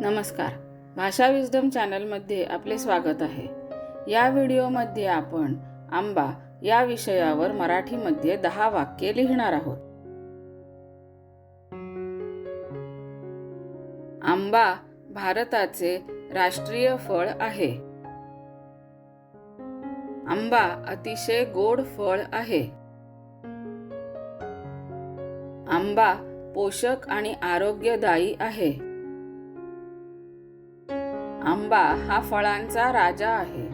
नमस्कार. भाषा विजडम चॅनलमध्ये आपले स्वागत आहे. या व्हिडिओमध्ये आपण आंबा या विषयावर मराठीमध्ये दहा वाक्ये लिहिणार आहोत. आंबा भारताचे राष्ट्रीय फळ आहे. आंबा अतिशय गोड फळ आहे. आंबा पोषक आणि आरोग्यदायी आहे. आंबा हा फळांचा राजा आहे.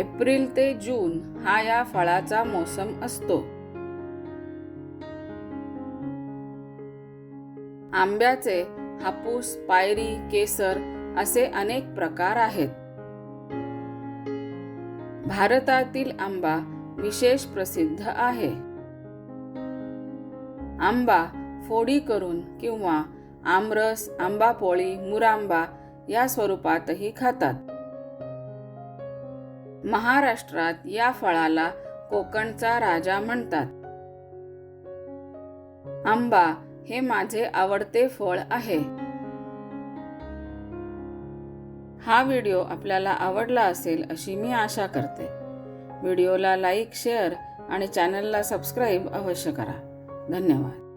एप्रिल ते जून हा या फळाचा मोसम असतो. आंब्याचे हापूस पायरी केसर असे अनेक प्रकार आहेत. भारतातील आंबा विशेष प्रसिद्ध आहे. आंबा फोडी करून किंवा आमरस आंबा पोळी मुरांबा या स्वरूपातही खातात. महाराष्ट्रात या फळाला कोकणचा राजा म्हणतात. आंबा हे माझे आवडते फळ आहे. हा व्हिडिओ आपल्याला आवडला असेल अशी मी आशा करते. व्हिडिओला लाईक शेअर आणि चॅनलला सबस्क्राईब अवश्य करा. धन्यवाद.